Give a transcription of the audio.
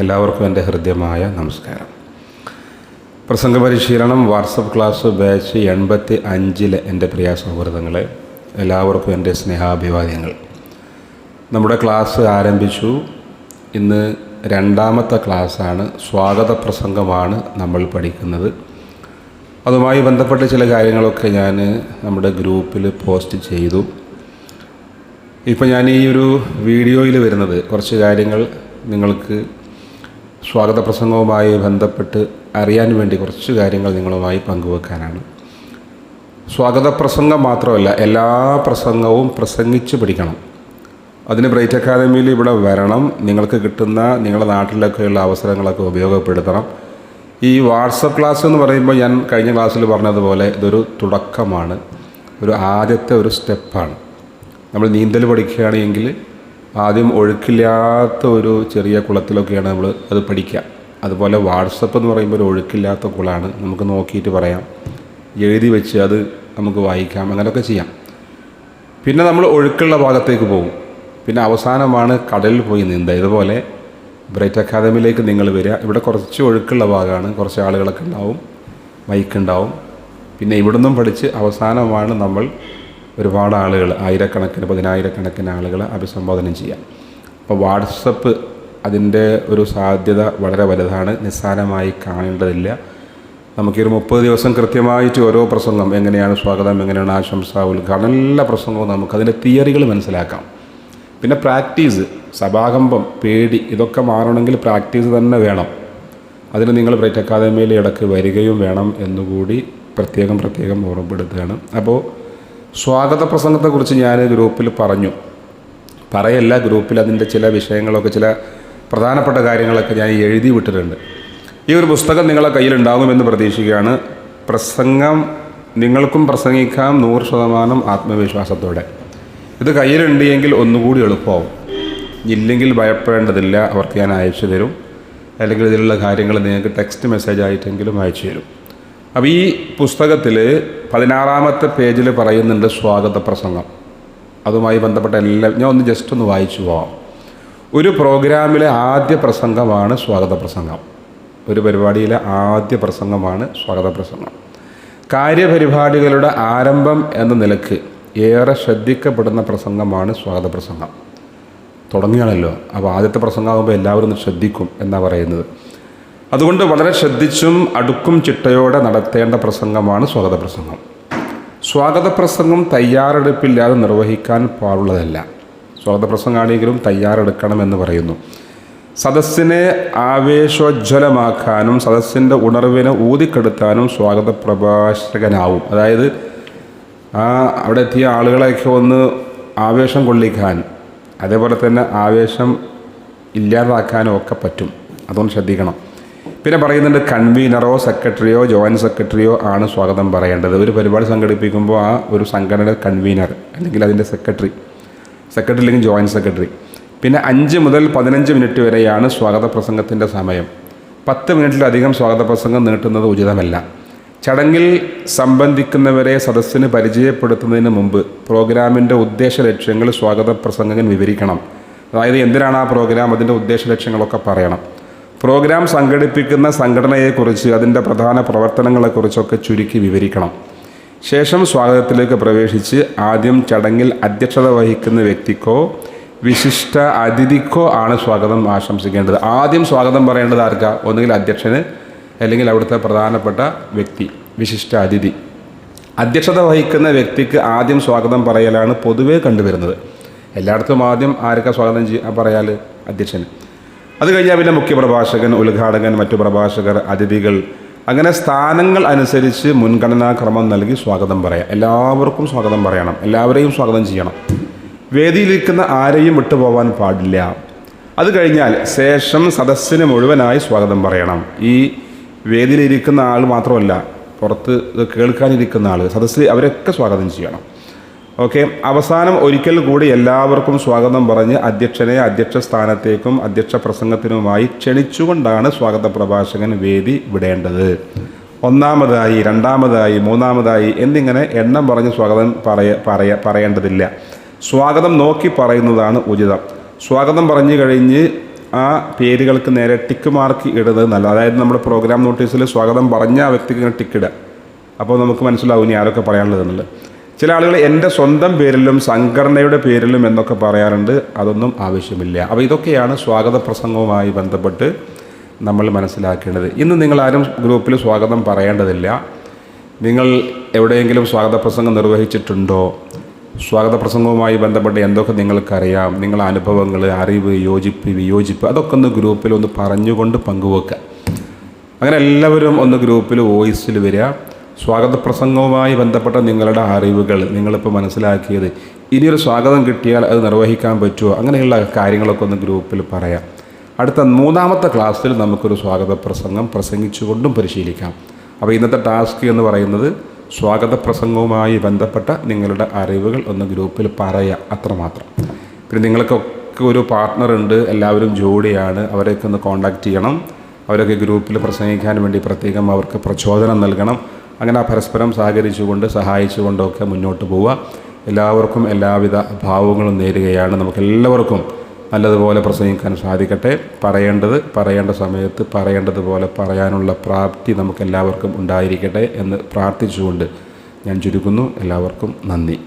എല്ലാവർക്കും എന്റെ ഹൃദ്യമായ നമസ്കാരം. പ്രസംഗ പരിശീലനം വാട്സപ്പ് ക്ലാസ് ബാച്ച് എൺപത്തി അഞ്ചിലെ എന്റെ പ്രിയ സൗഹൃദങ്ങളെ എല്ലാവർക്കും എന്റെ സ്നേഹാഭിവാദ്യങ്ങൾ. നമ്മുടെ ക്ലാസ് ആരംഭിച്ചു. ഇന്ന് രണ്ടാമത്തെ ക്ലാസ്സാണ്. സ്വാഗത പ്രസംഗമാണ് നമ്മൾ പഠിക്കുന്നത്. അതുമായി ബന്ധപ്പെട്ട ചില കാര്യങ്ങളൊക്കെ ഞാൻ നമ്മുടെ ഗ്രൂപ്പിൽ പോസ്റ്റ് ചെയ്തു. ഇപ്പോൾ ഞാൻ ഈ ഒരു വീഡിയോയിൽ വരുന്നത് കുറച്ച് കാര്യങ്ങൾ നിങ്ങൾക്ക് സ്വാഗത പ്രസംഗവുമായി ബന്ധപ്പെട്ട് അറിയാൻ വേണ്ടി കുറച്ച് കാര്യങ്ങൾ നിങ്ങളുമായി പങ്കുവെക്കാനാണ്. സ്വാഗത പ്രസംഗം മാത്രമല്ല എല്ലാ പ്രസംഗവും പ്രസംഗിച്ച് പഠിക്കണം. അതിന് ബ്രൈറ്റ് അക്കാദമിയിൽ ഇവിടെ വരണം. നിങ്ങൾക്ക് കിട്ടുന്ന നിങ്ങളുടെ നാട്ടിലൊക്കെയുള്ള അവസരങ്ങളൊക്കെ ഉപയോഗപ്പെടുത്തണം. ഈ വാട്സപ്പ് ക്ലാസ് എന്ന് പറയുമ്പോൾ ഞാൻ കഴിഞ്ഞ ക്ലാസ്സിൽ പറഞ്ഞതുപോലെ ഇതൊരു തുടക്കമാണ്. ഒരു ആദ്യത്തെ ഒരു സ്റ്റെപ്പാണ്. നമ്മൾ നീന്തൽ പഠിക്കുകയാണെങ്കിൽ ആദ്യം ഒഴുക്കില്ലാത്ത ഒരു ചെറിയ കുളത്തിലൊക്കെയാണ് നമ്മൾ അത് പഠിക്കുക. അതുപോലെ വാട്സപ്പ് എന്ന് പറയുമ്പോൾ ഒരു ഒഴുക്കില്ലാത്ത കുളമാണ് നമുക്ക് നോക്കിയിട്ട് പറയാം. എഴുതി വെച്ച് അത് നമുക്ക് വായിക്കാം. അങ്ങനെയൊക്കെ ചെയ്യാം. പിന്നെ നമ്മൾ ഒഴുക്കുള്ള ഭാഗത്തേക്ക് പോകും. പിന്നെ അവസാനമാണ് കടലിൽ പോയി നീന്തുക. ഇതുപോലെ ബ്രൈറ്റ് അക്കാദമിയിലേക്ക് നിങ്ങൾ വരിക. ഇവിടെ കുറച്ച് ഒഴുക്കുള്ള ഭാഗമാണ്. കുറച്ച് ആളുകളൊക്കെ ഉണ്ടാവും. ബൈക്ക് മൈക്കുണ്ടാവും പിന്നെ ഇവിടുന്നും പഠിച്ച് അവസാനമാണ് നമ്മൾ ഒരുപാട് ആളുകൾ ആയിരക്കണക്കിന് പതിനായിരക്കണക്കിന് ആളുകളെ അഭിസംബോധന ചെയ്യാം അപ്പോൾ വാട്സപ്പ് അതിന്റെ ഒരു സാധ്യത വളരെ വലുതാണ്. നിസ്സാരമായി കാണേണ്ടതില്ല. നമുക്കൊരു മുപ്പത് ദിവസം കൃത്യമായിട്ട് ഓരോ പ്രസംഗം എങ്ങനെയാണ് സ്വാഗതം എങ്ങനെയാണ് ആശംസ ഉദ്ഘാടനം എല്ലാ പ്രസംഗവും നമുക്ക് അതിന്റെ തിയറികൾ മനസ്സിലാക്കാം. പിന്നെ പ്രാക്ടീസ് സഭാകമ്പം പേടി ഇതൊക്കെ മാറണമെങ്കിൽ പ്രാക്ടീസ് തന്നെ വേണം. അതിന് നിങ്ങൾ ബ്രൈറ്റ് അക്കാദമിയിൽ ഇടയ്ക്ക് വരികയും വേണം എന്നുകൂടി പ്രത്യേകം പ്രത്യേകം ഓർമ്മപ്പെടുത്തുകയാണ്. അപ്പോൾ സ്വാഗത പ്രസംഗത്തെക്കുറിച്ച് ഞാൻ ഗ്രൂപ്പിൽ പറഞ്ഞു. പറയല്ല ഗ്രൂപ്പിൽ അതിന്റെ ചില വിഷയങ്ങളൊക്കെ ചില പ്രധാനപ്പെട്ട കാര്യങ്ങളൊക്കെ ഞാൻ എഴുതി വിട്ടിട്ടുണ്ട്. ഈ ഒരു പുസ്തകം നിങ്ങളെ കയ്യിലുണ്ടാകുമെന്ന് പ്രതീക്ഷിക്കുകയാണ്. പ്രസംഗം നിങ്ങൾക്കും പ്രസംഗിക്കാം നൂറ് ശതമാനം ആത്മവിശ്വാസത്തോടെ. ഇത് കയ്യിലുണ്ട് എങ്കിൽ ഒന്നുകൂടി എളുപ്പമാവും. ഇല്ലെങ്കിൽ ഭയപ്പെടേണ്ടതില്ല. അവർക്ക് ഞാൻ അയച്ചു തരും. അല്ലെങ്കിൽ ഇതിലുള്ള കാര്യങ്ങൾ നിങ്ങൾക്ക് ടെക്സ്റ്റ് മെസ്സേജ് ആയിട്ടെങ്കിലും അയച്ചു തരും. അപ്പോൾ ഈ പുസ്തകത്തിൽ പതിനാറാമത്തെ പേജിൽ പറയുന്നുണ്ട് സ്വാഗത പ്രസംഗം അതുമായി ബന്ധപ്പെട്ട എല്ലാം ഞാൻ ഒന്ന് ജസ്റ്റ് ഒന്ന് വായിച്ചു പോവാം. ഒരു പ്രോഗ്രാമിലെ ആദ്യ പ്രസംഗമാണ് സ്വാഗത പ്രസംഗം ഒരു പരിപാടിയിലെ ആദ്യ പ്രസംഗമാണ് സ്വാഗത പ്രസംഗം കാര്യപരിപാടികളുടെ ആരംഭം എന്ന നിലയ്ക്ക് ഏറെ ശ്രദ്ധിക്കപ്പെടുന്ന പ്രസംഗമാണ് സ്വാഗത പ്രസംഗം തുടങ്ങുകയാണല്ലോ. അപ്പോൾ ആദ്യത്തെ പ്രസംഗമാകുമ്പോൾ എല്ലാവരും ശ്രദ്ധിക്കും എന്നാണ് പറയുന്നത്. അതുകൊണ്ട് വളരെ ശ്രദ്ധിച്ചും അടുക്കും ചിട്ടയോടെ നടത്തേണ്ട പ്രസംഗമാണ് സ്വാഗത പ്രസംഗം. സ്വാഗത പ്രസംഗം തയ്യാറെടുപ്പില്ലാതെ നിർവഹിക്കാൻ പാടുള്ളതല്ല. സ്വാഗത പ്രസംഗമാണെങ്കിലും തയ്യാറെടുക്കണമെന്ന് പറയുന്നു. സദസ്സിനെ ആവേശോജ്വലമാക്കാനും സദസ്സിന്റെ ഉണർവിനെ ഊതിക്കെടുത്താനും സ്വാഗത പ്രഭാഷകനാവും. അതായത് ആ അവിടെ എത്തിയ ആളുകളെയൊക്കെ ഒന്ന് ആവേശം കൊള്ളിക്കാൻ അതേപോലെ തന്നെ ആവേശം ഇല്ലാതാക്കാനും ഒക്കെ പറ്റും. അതുകൊണ്ട് ശ്രദ്ധിക്കണം. പിന്നെ പറയുന്നുണ്ട് കൺവീനറോ സെക്രട്ടറിയോ ജോയിന്റ് സെക്രട്ടറിയോ ആണ് സ്വാഗതം പറയേണ്ടത്. ഒരു പരിപാടി സംഘടിപ്പിക്കുമ്പോൾ ആ ഒരു സംഘടനയുടെ കൺവീനർ അല്ലെങ്കിൽ അതിന്റെ സെക്രട്ടറി സെക്രട്ടറി അല്ലെങ്കിൽ ജോയിന്റ് സെക്രട്ടറി പിന്നെ അഞ്ച് മുതൽ പതിനഞ്ച് മിനിറ്റ് വരെയാണ് സ്വാഗത പ്രസംഗത്തിന്റെ സമയം. പത്ത് മിനിറ്റിലധികം സ്വാഗത പ്രസംഗം നീട്ടുന്നത് ഉചിതമല്ല. ചടങ്ങിൽ സംബന്ധിക്കുന്നവരെ സദസ്സിന് പരിചയപ്പെടുത്തുന്നതിന് മുമ്പ് പ്രോഗ്രാമിന്റെ ഉദ്ദേശ ലക്ഷ്യങ്ങൾ സ്വാഗത പ്രസംഗകൻ വിവരിക്കണം. അതായത് എന്തിനാണ് ആ പ്രോഗ്രാം അതിന്റെ ഉദ്ദേശ ലക്ഷ്യങ്ങളൊക്കെ പറയണം. പ്രോഗ്രാം സംഘടിപ്പിക്കുന്ന സംഘടനയെക്കുറിച്ച് അതിന്റെ പ്രധാന പ്രവർത്തനങ്ങളെക്കുറിച്ചൊക്കെ ചുരുക്കി വിവരിക്കണം. ശേഷം സ്വാഗതത്തിലേക്ക് പ്രവേശിച്ച് ആദ്യം ചടങ്ങിൽ അധ്യക്ഷത വഹിക്കുന്ന വ്യക്തിക്കോ വിശിഷ്ട അതിഥിക്കോ ആണ് സ്വാഗതം ആശംസിക്കേണ്ടത്. ആദ്യം സ്വാഗതം പറയേണ്ടത് ആർക്കാ? ഒന്നുകിൽ അധ്യക്ഷന് അല്ലെങ്കിൽ അവിടുത്തെ പ്രധാനപ്പെട്ട വ്യക്തി വിശിഷ്ട അതിഥി. അധ്യക്ഷത വഹിക്കുന്ന വ്യക്തിക്ക് ആദ്യം സ്വാഗതം പറയലാണ് പൊതുവേ കണ്ടുവരുന്നത്. എല്ലായിടത്തും ആദ്യം ആർക്കാ സ്വാഗതം ചെയ്യാൻ പറയാൽ അധ്യക്ഷന്. അത് കഴിഞ്ഞാൽ പിന്നെ മുഖ്യപ്രഭാഷകൻ ഉദ്ഘാടകൻ മറ്റു പ്രഭാഷകർ അതിഥികൾ. അങ്ങനെ സ്ഥാനങ്ങൾ അനുസരിച്ച് മുൻഗണനാക്രമം നൽകി സ്വാഗതം പറയാം. എല്ലാവർക്കും സ്വാഗതം പറയണം. എല്ലാവരെയും സ്വാഗതം ചെയ്യണം. വേദിയിലിരിക്കുന്ന ആരെയും വിട്ടുപോകാൻ പാടില്ല. അത് കഴിഞ്ഞാൽ ശേഷം സദസ്സിന് മുഴുവനായി സ്വാഗതം പറയണം. ഈ വേദിയിലിരിക്കുന്ന ആൾ മാത്രമല്ല പുറത്ത് കേൾക്കാനിരിക്കുന്ന ആൾ സദസ്സിൽ അവരൊക്കെ സ്വാഗതം ചെയ്യണം. ഓക്കെ അവസാനം ഒരിക്കൽ കൂടി എല്ലാവർക്കും സ്വാഗതം പറഞ്ഞ് അധ്യക്ഷനെ അധ്യക്ഷ സ്ഥാനത്തേക്കും അധ്യക്ഷ പ്രസംഗത്തിനുമായി ക്ഷണിച്ചുകൊണ്ടാണ് സ്വാഗത പ്രഭാഷകൻ വേദി വിടേണ്ടത്. ഒന്നാമതായി രണ്ടാമതായി മൂന്നാമതായി എന്നിങ്ങനെ എണ്ണം പറഞ്ഞ് സ്വാഗതം പറയ പറയ പറയേണ്ടതില്ല. സ്വാഗതം നോക്കി പറയുന്നതാണ് ഉചിതം. സ്വാഗതം പറഞ്ഞു കഴിഞ്ഞ് ആ പേരുകൾക്ക് നേരെ ടിക്ക് മാർക്ക് ഇടുന്നത് നല്ല അതായത് നമ്മുടെ പ്രോഗ്രാം നോട്ടീസിൽ സ്വാഗതം പറഞ്ഞ ആ വ്യക്തിക്ക് ടിക്ക് ഇടുക. അപ്പോൾ നമുക്ക് മനസ്സിലാവും ഇനി ആരൊക്കെ പറയാനുള്ളതെന്നുള്ളത്. ചില ആളുകൾ എന്റെ സ്വന്തം പേരിലും സംഘടനയുടെ പേരിലും എന്നൊക്കെ പറയാറുണ്ട്. അതൊന്നും ആവശ്യമില്ല. അപ്പോൾ ഇതൊക്കെയാണ് സ്വാഗത പ്രസംഗവുമായി ബന്ധപ്പെട്ട് നമ്മൾ മനസ്സിലാക്കേണ്ടത്. ഇന്ന് നിങ്ങൾ ആരും ഗ്രൂപ്പിൽ സ്വാഗതം പറയേണ്ടതില്ല. നിങ്ങൾ എവിടെയെങ്കിലും സ്വാഗത പ്രസംഗം നിർവഹിച്ചിട്ടുണ്ടോ? സ്വാഗത പ്രസംഗവുമായി ബന്ധപ്പെട്ട് എന്തൊക്കെ നിങ്ങൾക്കറിയാം? നിങ്ങളെ അനുഭവങ്ങൾ അറിവ് യോജിപ്പ് വിയോജിപ്പ് അതൊക്കെ ഒന്ന് ഗ്രൂപ്പിൽ ഒന്ന് പറഞ്ഞുകൊണ്ട് പങ്കുവെക്കുക. അങ്ങനെ എല്ലാവരും ഒന്ന് ഗ്രൂപ്പിൽ വോയിസിൽ വരിക. സ്വാഗത പ്രസംഗവുമായി ബന്ധപ്പെട്ട നിങ്ങളുടെ അറിവുകൾ നിങ്ങളിപ്പോൾ മനസ്സിലാക്കിയത്. ഇനിയൊരു സ്വാഗതം കിട്ടിയാൽ അത് നിർവഹിക്കാൻ പറ്റുമോ? അങ്ങനെയുള്ള കാര്യങ്ങളൊക്കെ ഒന്ന് ഗ്രൂപ്പിൽ പറയാം. അടുത്ത മൂന്നാമത്തെ ക്ലാസ്സിൽ നമുക്കൊരു സ്വാഗത പ്രസംഗം പ്രസംഗിച്ചുകൊണ്ടും പരിശീലിക്കാം. അപ്പോൾ ഇന്നത്തെ ടാസ്ക് എന്ന് പറയുന്നത് സ്വാഗത പ്രസംഗവുമായി ബന്ധപ്പെട്ട നിങ്ങളുടെ അറിവുകൾ ഒന്ന് ഗ്രൂപ്പിൽ പറയുക അത്രമാത്രം പിന്നെ നിങ്ങൾക്കൊക്കെ ഒരു പാർട്ട്ണർ ഉണ്ട് എല്ലാവരും ജോഡിയാണ് അവരെയൊക്കെ ഒന്ന് കോൺടാക്റ്റ് ചെയ്യണം. അവരൊക്കെ ഗ്രൂപ്പിൽ പ്രസംഗിക്കാൻ വേണ്ടി പ്രത്യേകം അവർക്ക് പ്രചോദനം നൽകണം. അങ്ങനെ പരസ്പരം സഹകരിച്ചുകൊണ്ട് സഹായിച്ചുകൊണ്ടൊക്കെ മുന്നോട്ട് പോവുക. എല്ലാവർക്കും എല്ലാവിധ ഭാവങ്ങളും നേരുകയാണ്. നമുക്കെല്ലാവർക്കും നല്ലതുപോലെ പ്രസംഗിക്കാൻ സാധിക്കട്ടെ. പറയേണ്ടത് പറയേണ്ട സമയത്ത് പറയേണ്ടതുപോലെ പറയാനുള്ള പ്രാപ്തി നമുക്കെല്ലാവർക്കും ഉണ്ടായിരിക്കട്ടെ എന്ന് പ്രാർത്ഥിച്ചുകൊണ്ട് ഞാൻ ചുരുക്കുന്നു. എല്ലാവർക്കും നന്ദി.